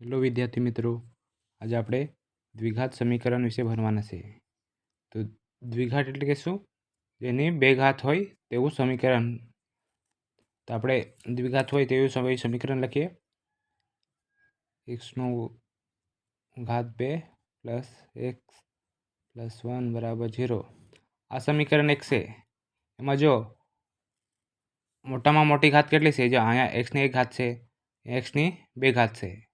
Hello વિદ્યાર્થી મિત્રો, આજે આપણે દ્વિઘાત સમીકરણ વિશે ભણવાના છે. તો દ્વિઘાત એટલે કે શું? જેની બે ઘાત હોય તેવું સમીકરણ. તો આપણે દ્વિઘાત હોય તેવું સમય સમીકરણ લખીએ. એક્સનો ઘાત બે પ્લસ એક્સ પ્લસ વન બરાબર ઝીરો. આ સમીકરણ એક છે. એમાં જો મોટામાં મોટી ઘાત કેટલી છે? જો અહીંયા એક્સની એક ઘાત છે એક્સની બે ઘાત છે.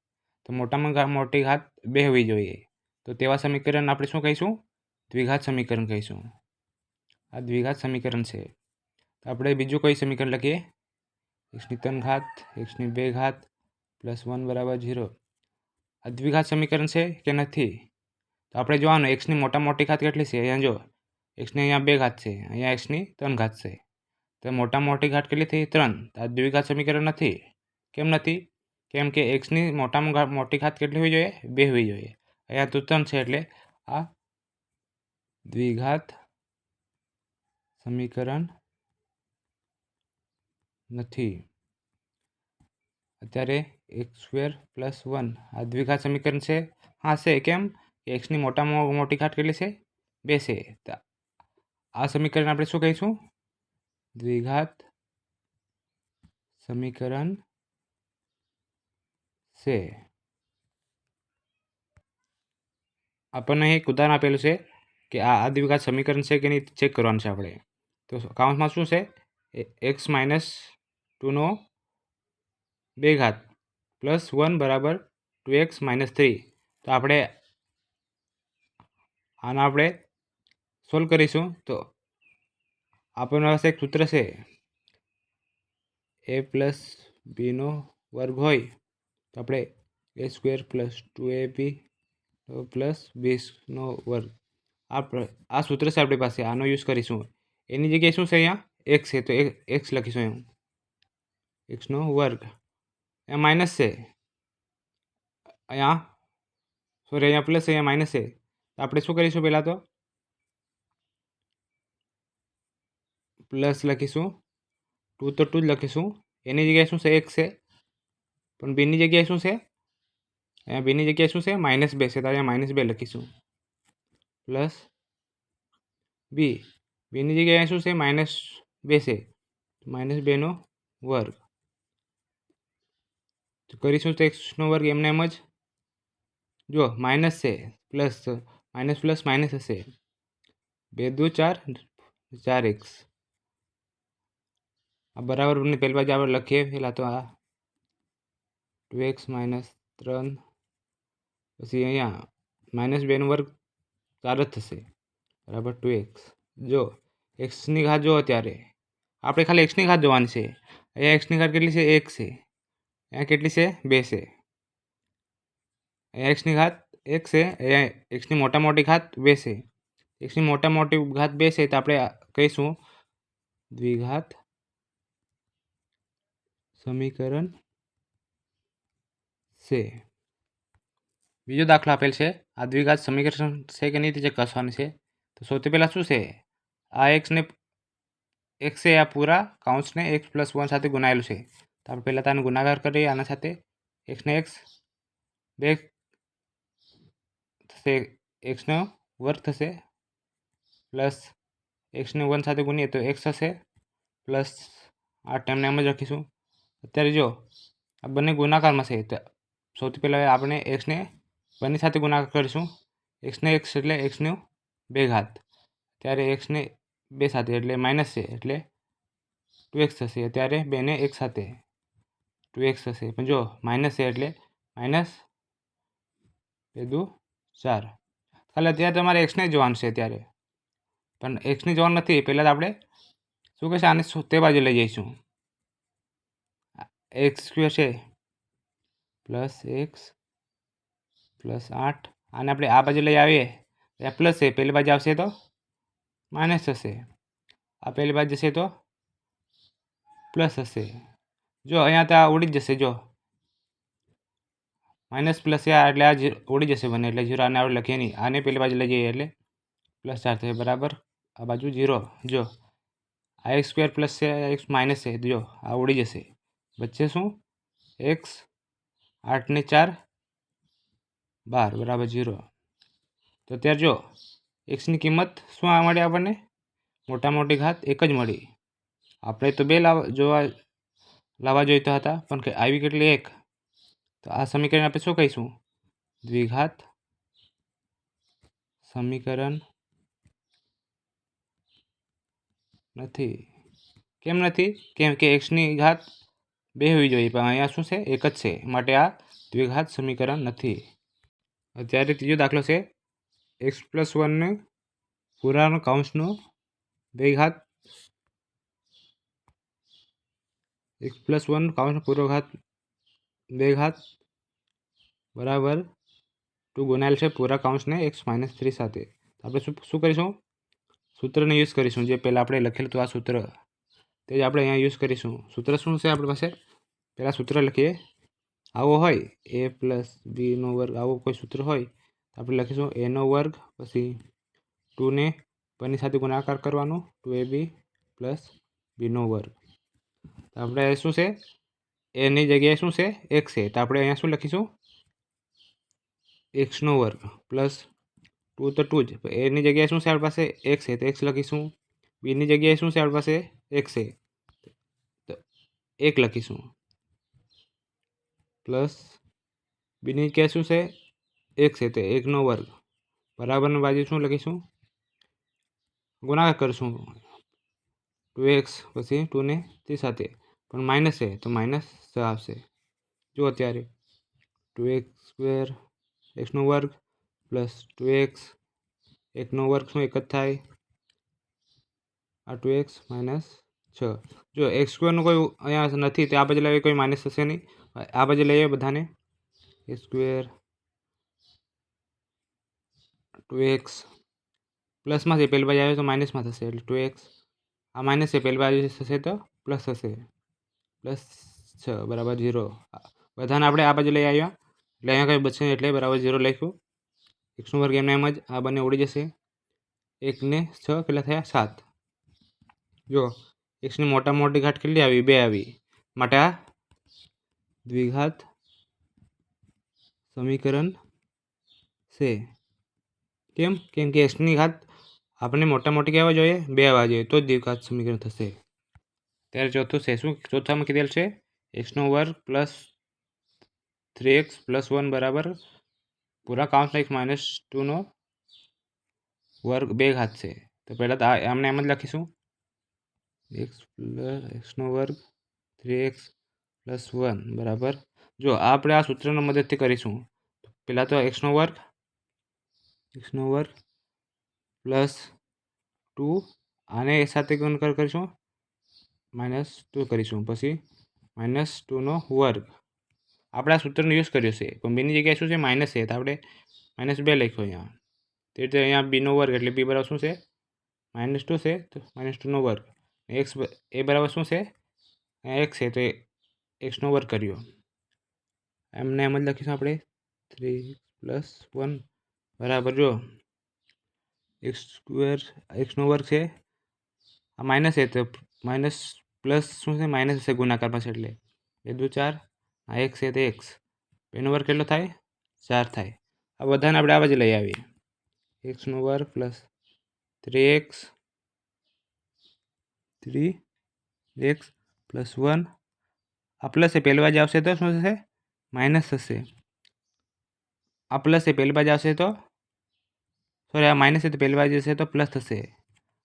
તો મોટામાં મોટી ઘાત બે હોવી જોઈએ. તો તેવા સમીકરણ આપણે શું કહીશું? દ્વિઘાત સમીકરણ કહીશું. આ દ્વિઘાત સમીકરણ છે. તો આપણે બીજું કોઈ સમીકરણ લખીએ? એક્સની ત્રણ ઘાત એક્સની બે ઘાત પ્લસ વન બરાબર ઝીરો. આ દ્વિઘાત સમીકરણ છે કે નથી? તો આપણે જોવાનું એક્સની મોટા મોટી ઘાત કેટલી છે? અહીંયા જો એક્સની અહીંયા બે ઘાત છે, અહીંયા એક્સની ત્રણ ઘાત છે. તો મોટા મોટી ઘાત કેટલી થઈ? ત્રણ. આ દ્વિઘાત સમીકરણ નથી. કેમ નથી? કેમ કે એક્સની મોટામાં મોટી ઘાત કેટલી હોવી જોઈએ? બે હોવી જોઈએ. અહીંયા તો ત્રણ છે એટલે આ દ્વિઘાત સમીકરણ નથી. અત્યારે એક્સ સ્ક્વેર પ્લસ વન આ દ્વિઘાત સમીકરણ છે. હા, છે. કેમ? એક્સની મોટામાં મોટી ઘાત કેટલી છે? બે છે. આ સમીકરણ આપણે શું કહીશું? દ્વિઘાત સમીકરણ છે. આપણને એક ઉદાહરણ આપેલું છે કે આ આ દ્વિઘાત સમીકરણ છે કે નહીં ચેક કરવાનું છે આપણે. તો કાઉન્સમાં શું છે? એક્સ માઇનસ ટુનો બે ઘાત પ્લસ વન બરાબર ટુ એક્સ માઇનસ થ્રી તો આપણે આને આપણે સોલ્વ કરીશું. તો આપણને પાસે એક સૂત્ર છે. એ પ્લસ બીનો વર્ગ હોય તો આપણે A square plus two A B plus વીસનો વર્ગ. આ આ સૂત્ર છે આપણી પાસે, આનો યુઝ કરીશું. એની જગ્યાએ શું છે અહીંયા? એક્સ છે, તો એક્સ લખીશું એમ. એક્સનો વર્ગ. અહીંયા માઇનસ છે. અહીંયા સોરી અહીંયા પ્લસ અહીંયા માઇનસ છે. તો આપણે શું કરીશું પહેલાં તો? પ્લસ લખીશું. ટુ તો ટુ જ લખીશું. એની જગ્યાએ શું છે? એક છે. પણ બીની જગ્યાએ શું છે? અહીંયા બીની જગ્યાએ શું છે? માઇનસ બે છે. તો અહીંયા માઇનસ બે લખીશું. Plus B. બીની જગ્યાએ શું છે? માઇનસ બે છે. માઇનસ બેનો વર્ગ. તો કરીશું તો એક્સનો વર્ગ એમને એમ જ. જો માઇનસ છે, પ્લસ માઇનસ પ્લસ માઇનસ હશે. બે, દુ, ચાર ચાર એક્સ. આ બરાબર બંને પહેલી બાજુ આપણે લખીએ. પહેલાં તો આ ટુ એક્સ માઇનસ ત્રણ, પછી અહીંયા માઇનસ બેનો વર્ગ ચાર જ થશે. બરાબર, ટુ એક્સ. જો, એક્સની ઘાત જો અત્યારે. આપણે ખાલી એક્સની ઘાત જોવાની છે. અહીંયા એક્સની ઘાત કેટલી છે? એક છે. અહીંયા કેટલી છે? બે છે. અહીંયા એક્સની ઘાત એક છે, અહીંયા એક્સની મોટા મોટી ઘાત બે છે. એક્સની મોટા મોટી ઘાત બે છે, તો આપણે કહીશું. દ્વિઘાત સમીકરણ છે. બીજો દાખલો આપેલ છે. આ દ્વિઘાત સમીકરણ છે કે નહીં તે ચેક કરવાની છે. તો સૌથી પહેલાં શું છે? આ એક્સને એક્સ છે આ પૂરા કાઉન્ટ્સને એક્સ પ્લસ વન સાથે ગુણાયેલું છે. તો આપણે પહેલાં તાને ગુણાકાર કરીએ, આના સાથે એક્સને એક્સ બે થશે એક્સનો વર્ગ થશે પ્લસ એક્સને વન સાથે ગુણીએ તો એક્સ થશે પ્લસ આ ટાઈમને એમ જ રાખીશું અત્યારે જો આ બંને ગુણાકારમાં છે, તો સૌથી પહેલાં આપણે એક્સને બંને સાથે ગુણાકાર કરીશું. એક્સને એક્સ એટલે એક્સનું બે ઘાત. ત્યારે એક્સને બે સાથે એટલે માઇનસ છે એટલે ટુ એક્સ થશે. અત્યારે બેને એક સાથે ટુ એક્સ થશે. પણ જો માઇનસ છે એટલે માઇનસ બે દુ ચાર. ખાલી અત્યારે તમારે એક્સને જોવાનું છે અત્યારે પણ એક્સને જોવાનું નથી. પહેલાં તો આપણે શું કહેશે? આને તે બાજુ લઈ જઈશું. એક્સ સ્ક્વેર છે. પ્લસ એક્સ પ્લસ આઠ આને આપણે આ બાજુ લઈ આવીએ ત્યાં પ્લસ છે પેલી બાજુ આવશે તો માઇનસ થશે આ પેલી બાજુ જશે તો પ્લસ હશે જો અહીંયા તો આ ઉડી જ જશે જો માઇનસ પ્લસ આ એટલે આ જી- ઉડી જશે બંને એટલે જીરો આને આપણે લખીએ નહીં આને પેલી બાજુ લઈ જઈએ એટલે પ્લસ ચાર થશે બરાબર આ બાજુ જીરો જો આ એક્સ સ્ક્વેર પ્લસ છે એક્સ માઇનસ છે જો આ ઉડી જશે વચ્ચે શું એક્સ આઠને ચાર? બાર, બરાબર ઝીરો તો ત્યાં જો એક્સની કિંમત શું મળી આપણને? મોટા મોટી ઘાત એક જ મળી. આપણે તો બે લાવવા જોવા, લાવવા જોઈતા હતા, પણ કે આવી કેટલી એક? તો આ સમીકરણ આપણે શું કહીશું? દ્વિઘાત સમીકરણ નથી. કેમ નથી? કેમ કે એક્સની ઘાત બે હોવી જોઈએ, પણ અહીંયા શું છે? એક જ છે. માટે આ દ્વિઘાત સમીકરણ નથી. અત્યારે ત્રીજો દાખલો છે. એક્સ પ્લસ વનને પૂરાનો કાઉન્સનો દ્વિઘાત એક્સ પ્લસ વન કાઉન્સનો પૂરો ઘાત બે બરાબર ટુ ગુણાયેલ છે પૂરા કાઉન્સને એક્સ માઇનસ થ્રી સાથે. આપણે શું શું કરીશું? સૂત્રને યુઝ કરીશું. જે પહેલાં આપણે લખેલું હતું આ સૂત્ર. તે જ આપણે અહીંયા યુઝ કરીશું. સૂત્ર શું છે આપણી પાસે? પહેલાં સૂત્ર લખીએ. આવો હોય એ પ્લસ બીનો વર્ગ, આવો કોઈ સૂત્ર હોય, તો આપણે લખીશું એનો વર્ગ, પછી ટુને પરની સાથે ગુણાકાર કરવાનો ટુ એ બી પ્લસ બીનો વર્ગ. તો આપણે શું છે? એની જગ્યાએ શું છે? એક્સ છે. તો આપણે અહીંયા શું લખીશું? એક્સનો વર્ગ પ્લસ ટુ તો ટુ જ. એની જગ્યાએ શું છે આપણી પાસે? એક્સ છે. તો એક્સ લખીશું. બીની જગ્યાએ શું છે આપણી પાસે? એક્સ છે. એક લખીશું પ્લસ બીની જગ્યાએ શું છે એક છે તો એકનો વર્ગ બરાબરની બાજુ શું લખીશું ગુણાકાર કરીશું ટુ એક્સ પછી ટુને તે સાથે પણ માઇનસ છે તો માઇનસ છ આવશે જો અત્યારે ટુ એક્સ સ્ક્વેર એક્સનો વર્ગ પ્લસ ટુ એક્સ એકનો વર્ગ શું એક જ થાય આ ટુ એક્સ માઇનસ છ. જો એક્સ સ્ક્વેરનું કોઈ અહીંયા નથી, તો આ બાજુ લઈએ કોઈ માઇનસ થશે નહીં. આ બાજુ લઈએ બધાને. એ સ્ક્વેર ટુ એક્સ પ્લસમાં છે, પહેલી બાજુ આવે તો માઇનસમાં થશે. એટલે ટુ એક્સ આ માઇનસ છે, પહેલી બાજુ થશે તો પ્લસ થશે. પ્લસ છ, બરાબર ઝીરો બધાને આપણે આ બાજુ લઈ આવ્યા. એટલે અહીંયા કંઈ બચશે નહીં, એટલે બરાબર ઝીરો લખ્યું. એક્સનો વર્ગ એમને એમ જ, આ બંને ઉડી જશે. એકને છ, કેટલા થયા? સાત. જો એક્સની મોટા મોટી ઘાટ કેટલી આવી? બે આવી. માટે આ દ્વિઘાત સમીકરણ છે. કેમ? કેમ કે એક્સની ઘાત આપણે મોટા મોટી કહેવા જોઈએ, બે આવવા જોઈએ, તો જ દ્વિઘાત સમીકરણ થશે. ત્યારે ચોથું છે. શું? ચોથામાં કીધેલ છે? એક્સનો વર્ગ plus three x plus one બરાબર પૂરા કાઉન્સનો એક્સ માઇનસ ટુનો વર્ગ બે ઘાત છે. તો પહેલાં તો એમને એમ જ લખીશું. એક્સ પ્લસ એક્સનો વર્ગ થ્રી એક્સ પ્લસ વન બરાબર? જો આપણે આ સૂત્રના મદદથી કરીશું પહેલાં તો એક્સનો વર્ગ એક્સનો વર્ગ પ્લસ ટુ આને એ સાથે ગુણકાર કરીશું માઇનસ ટુ કરીશું, પછી માઇનસ ટુનો વર્ગ. આપણે આ સૂત્રનો યુઝ કર્યો છે, પણ બીની જગ્યાએ શું છે માઇનસ છે, તો આપણે માઇનસ બે લખ્યો અહીંયા. તે રીતે અહીંયા બીનો વર્ગ એટલે બી બરાબર શું છે માઇનસ ટુ છે, તો માઇનસ ટુનો વર્ગ. એક્સ એ બરાબર શું છે? એક્સ છે, તો એક્સનો વર્ગ કર્યો. એમને એમ જ લખીશું આપણે. થ્રી પ્લસ વન બરાબર, જો. એક્સ સ્ક્વેર એક્સનો વર્ગ છે. આ માઇનસ છે, તો માઇનસ પ્લસ શું છે? માઇનસ છે ગુણાકારમાં છે એટલે. બે, દુ, ચાર. આ એક્સ છે, તો એક્સ એનો વર્ગ કેટલો થાય? ચાર થાય. આ બધાને આપણે આ જ લઈ આવીએ. એક્સનો વર્ગ plus three x three x plus one આ પ્લસ એ પહેલી બાજુ આવશે તો શું થશે માઇનસ થશે આ પ્લસ એ પહેલી બાજુ આવશે તો સોરી આ માઇનસ છે તો પહેલી બાજુ જશે તો પ્લસ થશે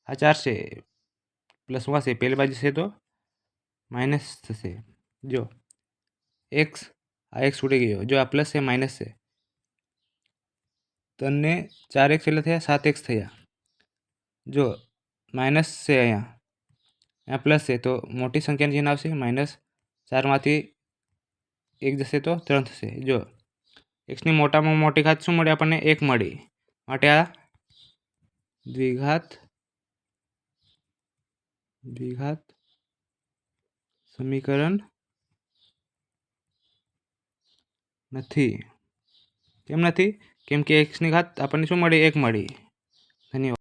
આ ચાર છે પ્લસમાં છે પહેલી બાજુ છે તો માઇનસ થશે જો એક્સ આ એક્સ ઉડી ગયો જો આ પ્લસ છે માઇનસ છે તને ચાર એક્સ એટલે થયા સાત એક્સ થયા જો માઇનસ છે અહીંયા અહીંયા પ્લસ છે તો મોટી સંખ્યાનું ચિહ્ન આવશે માઇનસ ચારમાંથી એક જશે તો ત્રણ થશે જો એક્સની મોટામાં મોટી ઘાત શું મળી આપણને એક મળી માટે આ દ્વિઘાત દ્વિઘાત સમીકરણ નથી કેમ નથી કેમ કે એક્સની ઘાત આપણને શું મળી એક મળી ધન્યવાદ